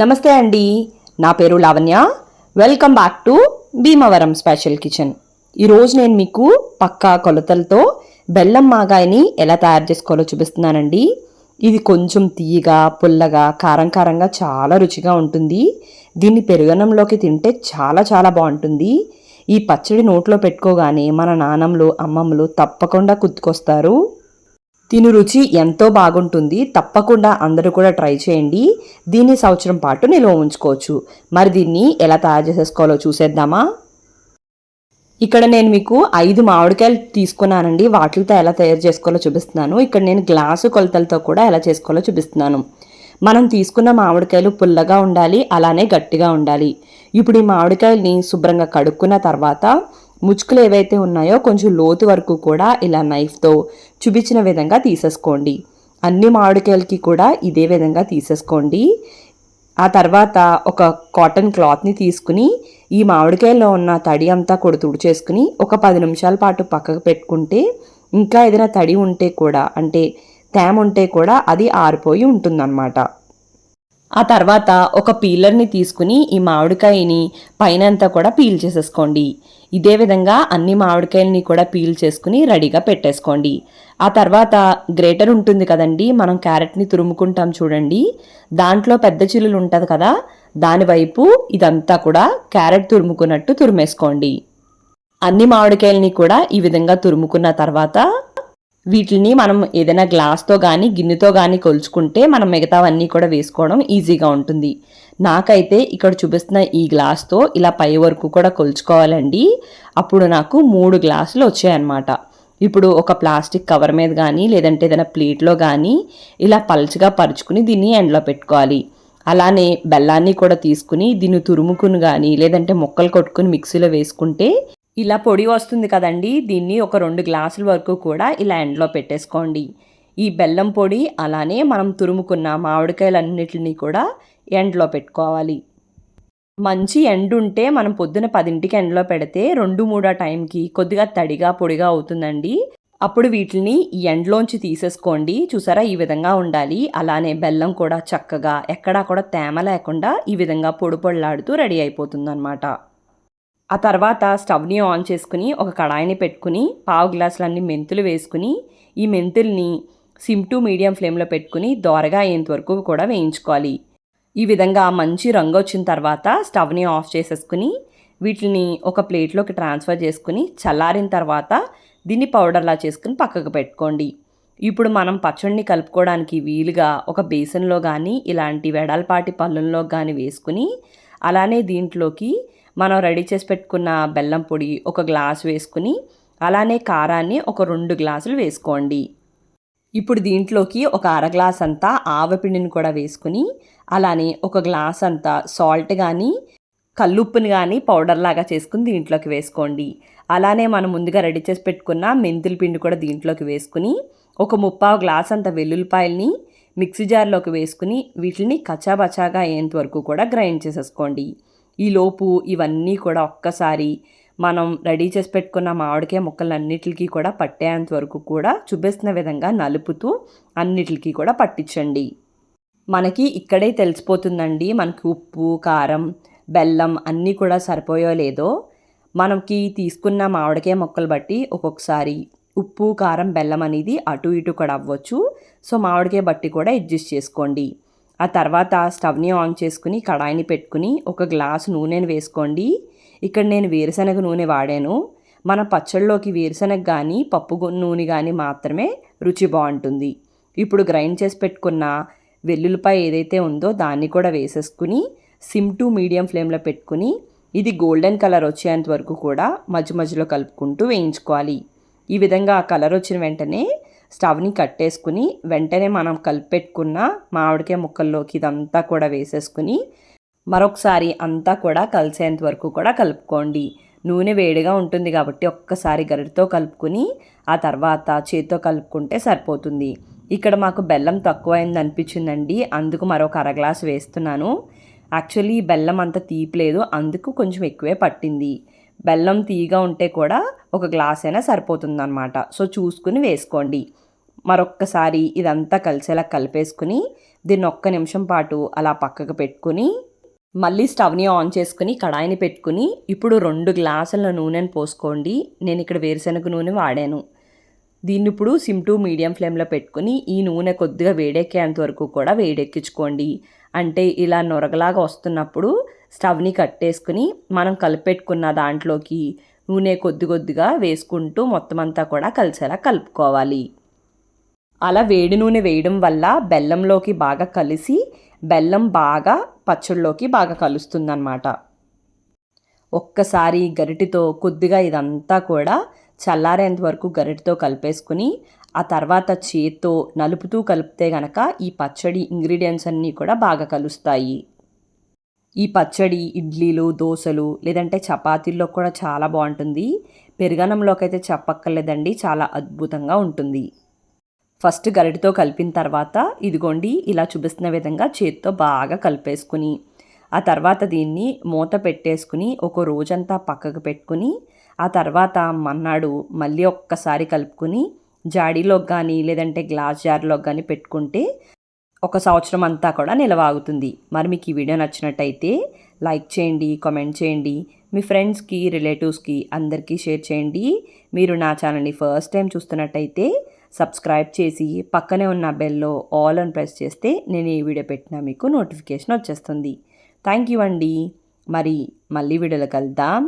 నమస్తే అండి. నా పేరు Lavanya. Welcome back to Bhimavaram special kitchen ఈరోజు నేను మీకు పక్కా కొలతలతో బెల్లం మాగాయని ఎలా తయారు చేసుకోవాలో చూపిస్తున్నానండి. ఇది కొంచెం తీయగా పుల్లగా కారం కారంగా చాలా రుచిగా ఉంటుంది. దీన్ని పెరుగనంలోకి తింటే చాలా చాలా బాగుంటుంది. ఈ పచ్చడి నోట్లో పెట్టుకోగానే మన నానమ్మలు అమ్మమ్మలు తప్పకుండా కుత్తుకొస్తారు దీని రుచి ఎంతో బాగుంటుంది. తప్పకుండా అందరూ కూడా ట్రై చేయండి. దీన్ని సంవత్సరం పాటు నిల్వ ఉంచుకోవచ్చు. మరి దీన్ని ఎలా తయారు చేసేసుకోవాలో చూసేద్దామా? ఇక్కడ నేను మీకు ఐదు మామిడికాయలు తీసుకున్నానండి. వాటితో ఎలా తయారు చేసుకోవాలో చూపిస్తున్నాను. ఇక్కడ నేను గ్లాసు కొలతలతో కూడా ఎలా చేసుకోవాలో చూపిస్తున్నాను. మనం తీసుకున్న మామిడికాయలు పుల్లగా ఉండాలి అలానే గట్టిగా ఉండాలి. ఇప్పుడు ఈ మామిడికాయల్ని శుభ్రంగా కడుక్కున్న తర్వాత ముచ్చుకులు ఏవైతే ఉన్నాయో కొంచెం లోతు వరకు కూడా ఇలా నైఫ్తో చూపించిన విధంగా తీసేసుకోండి. అన్ని మామిడికాయలకి కూడా ఇదే విధంగా తీసేసుకోండి. ఆ తర్వాత ఒక కాటన్ క్లాత్ని తీసుకుని ఈ మామిడికాయలో ఉన్న తడి అంతా కూడా తుడిచేసుకుని ఒక పది నిమిషాల పాటు పక్కకు పెట్టుకుంటే ఇంకా ఏదైనా తడి ఉంటే కూడా అంటే తేమ ఉంటే కూడా అది ఆరిపోయి ఉంటుందన్నమాట. ఆ తర్వాత ఒక పీలర్ని తీసుకుని ఈ మామిడికాయని పైన అంతా కూడా పీల్ చేసేసుకోండి. ఇదే విధంగా అన్ని మామిడికాయలని కూడా పీల్ చేసుకుని రెడీగా పెట్టేసుకోండి. ఆ తర్వాత గ్రేటర్ ఉంటుంది కదండి మనం క్యారెట్ని తురుముకుంటాం చూడండి. దాంట్లో పెద్ద చిల్లులు ఉంటుంది కదా దాని వైపు ఇదంతా కూడా క్యారెట్ తురుముకున్నట్టు తురిమేసుకోండి. అన్ని మామిడికాయలని కూడా ఈ విధంగా తురుముకున్న తర్వాత వీటిని మనం ఏదైనా గ్లాస్తో కానీ గిన్నెతో కానీ కొలుచుకుంటే మనం మిగతావన్నీ కూడా వేసుకోవడం ఈజీగా ఉంటుంది. నాకైతే ఇక్కడ చూపిస్తున్న ఈ గ్లాస్తో ఇలా పై వరకు కూడా కొలుచుకోవాలండి. అప్పుడు నాకు మూడు గ్లాసులు వచ్చాయన్నమాట. ఇప్పుడు ఒక ప్లాస్టిక్ కవర్ మీద కానీ లేదంటే ఏదైనా ప్లేట్లో కానీ ఇలా పలుచగా పరుచుకుని దీన్ని ఎండలో పెట్టుకోవాలి. అలానే బెల్లాన్ని కూడా తీసుకుని దీన్ని తురుముకుని కానీ లేదంటే ముక్కలు కొట్టుకుని మిక్సీలో వేసుకుంటే ఇలా పొడి వస్తుంది కదండి దీన్ని ఒక రెండు గ్లాసుల వరకు కూడా ఇలా ఎండలో పెట్టేసుకోండి. ఈ బెల్లం పొడి అలానే మనం తురుముకున్న మామిడికాయలన్నిటిని కూడా ఎండలో పెట్టుకోవాలి. మంచి ఎండు ఉంటే మనం పొద్దున పదింటికి ఎండలో పెడితే రెండు మూడో టైంకి కొద్దిగా తడిగా పొడిగా అవుతుందండి. అప్పుడు వీటిని ఈ ఎండలోంచి తీసేసుకోండి. చూసారా? ఈ విధంగా ఉండాలి. అలానే బెల్లం కూడా చక్కగా ఎక్కడా కూడా తేమ లేకుండా ఈ విధంగా పొడి పొడిలాడుతూ రెడీ అయిపోతుందన్నమాట. ఆ తర్వాత స్టవ్ని ఆన్ చేసుకుని ఒక కడాయిని పెట్టుకుని పావు గ్లాసులన్నీ మెంతులు వేసుకుని ఈ మెంతుల్ని సిమ్ టు మీడియం ఫ్లేమ్లో పెట్టుకుని దోరగా అయ్యేంత వరకు కూడా వేయించుకోవాలి. ఈ విధంగా మంచి రంగు వచ్చిన తర్వాత స్టవ్ని ఆఫ్ చేసేసుకుని వీటిని ఒక ప్లేట్లోకి ట్రాన్స్ఫర్ చేసుకుని చల్లారిన తర్వాత దీన్ని పౌడర్లా చేసుకుని పక్కకు పెట్టుకోండి. ఇప్పుడు మనం పచ్చడిని కలుపుకోవడానికి వీలుగా ఒక బేసన్లో కానీ ఇలాంటి వెడల్పాటి పళ్ళల్లో కానీ వేసుకుని అలానే దీంట్లోకి మనం రెడీ చేసి పెట్టుకున్న బెల్లం పొడి ఒక గ్లాస్ వేసుకుని అలానే కారాన్ని ఒక రెండు గ్లాసులు వేసుకోండి. ఇప్పుడు దీంట్లోకి ఒక అర గ్లాస్ అంతా ఆవపిండిని కూడా వేసుకుని అలానే ఒక గ్లాస్ అంతా సాల్ట్ కానీ కల్లుప్పుని కానీ పౌడర్ లాగా చేసుకుని దీంట్లోకి వేసుకోండి. అలానే మనం ముందుగా రెడీ చేసి పెట్టుకున్న మెంతుల పిండి కూడా దీంట్లోకి వేసుకుని ఒక ముప్పావు గ్లాస్ అంత వెల్లుల్లిపాయల్ని మిక్సీ జార్లోకి వేసుకుని వీటిని కచాబచాగా అయ్యేంత వరకు కూడా గ్రైండ్ చేసేసుకోండి. ఈలోపు ఇవన్నీ కూడా ఒక్కసారి మనం రెడీ చేసి పెట్టుకున్న మామిడికాయ ముక్కలన్నిటికీ కూడా పట్టేంత వరకు కూడా చూపిస్తున్న విధంగా నలుపుతూ అన్నిటికీ కూడా పట్టించండి. మనకి ఇక్కడే తెలిసిపోతుందండి మనకి ఉప్పు కారం బెల్లం అన్నీ కూడా సరిపోయో లేదో. మనకి తీసుకున్న మామిడికాయ ముక్కలు బట్టి ఒక్కొక్కసారి ఉప్పు కారం బెల్లం అనేది అటు ఇటు కూడా అవ్వచ్చు. సో మామిడికాయ బట్టి కూడా అడ్జస్ట్ చేసుకోండి. ఆ తర్వాత స్టవ్ని ఆన్ చేసుకుని కడాయిని పెట్టుకుని ఒక గ్లాస్ నూనెను వేసుకోండి. ఇక్కడ నేను వేరుశనగ నూనె వాడాను. మన పచ్చళ్ళలోకి వేరుశనగ కానీ పప్పు నూనె కానీ మాత్రమే రుచి బాగుంటుంది. ఇప్పుడు గ్రైండ్ చేసి పెట్టుకున్న వెల్లుల్లిపాయ ఏదైతే ఉందో దాన్ని కూడా వేసేసుకుని సిమ్ టు మీడియం ఫ్లేమ్లో పెట్టుకుని ఇది గోల్డెన్ కలర్ వచ్చేంత వరకు కూడా మధ్య మధ్యలో కలుపుకుంటూ వేయించుకోవాలి. ఈ విధంగా కలర్ వచ్చిన వెంటనే స్టవ్ని కట్టేసుకుని వెంటనే మనం కలిపెట్టుకున్న మామిడికాయ ముక్కల్లోకి ఇదంతా కూడా వేసేసుకుని మరొకసారి అంతా కూడా కలిసేంత వరకు కూడా కలుపుకోండి. నూనె వేడిగా ఉంటుంది కాబట్టి ఒక్కసారి గరిటతో కలుపుకుని ఆ తర్వాత చేతితో కలుపుకుంటే సరిపోతుంది. ఇక్కడ మాకు బెల్లం తక్కువైంది అనిపించిందండి. అందుకు మరొక అర గ్లాస్ వేస్తున్నాను. యాక్చువల్లీ బెల్లం అంత తీపలేదు అందుకు కొంచెం ఎక్కువే పట్టింది. బెల్లం తీగా ఉంటే కూడా ఒక గ్లాస్ అయినా సరిపోతుందన్నమాట. సో చూసుకుని వేసుకోండి. మరొక్కసారి ఇదంతా కలిసేలా కలిపేసుకుని దీన్ని ఒక్క నిమిషం పాటు అలా పక్కకు పెట్టుకుని మళ్ళీ స్టవ్ని ఆన్ చేసుకుని కడాయిని పెట్టుకుని ఇప్పుడు రెండు గ్లాసుల నూనెను పోసుకోండి. నేను ఇక్కడ వేరుశనగ నూనె వాడాను. దీన్ని ఇప్పుడు సిమ్ టు మీడియం ఫ్లేమ్లో పెట్టుకుని ఈ నూనె కొద్దిగా వేడెక్కేంత వరకు కూడా వేడెక్కించుకోండి. అంటే ఇలా నొరగలాగా వస్తున్నప్పుడు స్టవ్ని కట్టేసుకుని మనం కలిపెట్టుకున్న దాంట్లోకి నూనె కొద్ది కొద్దిగా వేసుకుంటూ మొత్తం అంతా కూడా కలిసేలా కలుపుకోవాలి. అలా వేడి నూనె వేయడం వల్ల బెల్లంలోకి బాగా కలిసి బెల్లం బాగా పచ్చళ్ళలోకి బాగా కలుస్తుందన్నమాట. ఒక్కసారి గరిటితో కొద్దిగా ఇదంతా కూడా చల్లారేంత వరకు గరిటతో కలిపేసుకుని ఆ తర్వాత చేత్తో నలుపుతూ కలిపితే గనక ఈ పచ్చడి ఇంగ్రీడియంట్స్ అన్నీ కూడా బాగా కలుస్తాయి. ఈ పచ్చడి ఇడ్లీలు దోశలు లేదంటే చపాతీల్లో కూడా చాలా బాగుంటుంది. పెరుగన్నంలోకి అయితే చెప్పక్కర్లేదండి చాలా అద్భుతంగా ఉంటుంది. ఫస్ట్ గరిటతో కలిపిన తర్వాత ఇదిగోండి ఇలా చూపిస్తున్న విధంగా చేత్తో బాగా కలిపేసుకుని ఆ తర్వాత దీన్ని మూత పెట్టేసుకుని ఒక రోజంతా పక్కకు పెట్టుకుని ఆ తర్వాత మన్నాడు మళ్ళీ ఒక్కసారి కలుపుకుని జాడీలోకి కానీ లేదంటే గ్లాస్ జార్లోకి కానీ పెట్టుకుంటే ఒక సంవత్సరం అంతా కూడా నిలవాగుతుంది మరి మీకు ఈ వీడియో నచ్చినట్టయితే లైక్ చేయండి కామెంట్ చేయండి మీ ఫ్రెండ్స్కి రిలేటివ్స్కి అందరికీ షేర్ చేయండి. మీరు నా ఛానల్ని ఫస్ట్ టైం చూస్తున్నట్టయితే సబ్స్క్రైబ్ చేసి పక్కనే ఉన్న బెల్లో ఆల్ అని ప్రెస్ చేస్తే నేను ఈ వీడియో పెట్టినా మీకు నోటిఫికేషన్ వచ్చేస్తుంది. థ్యాంక్ యూ అండి. మరి మళ్ళీ వీడియోలో కలుద్దాం.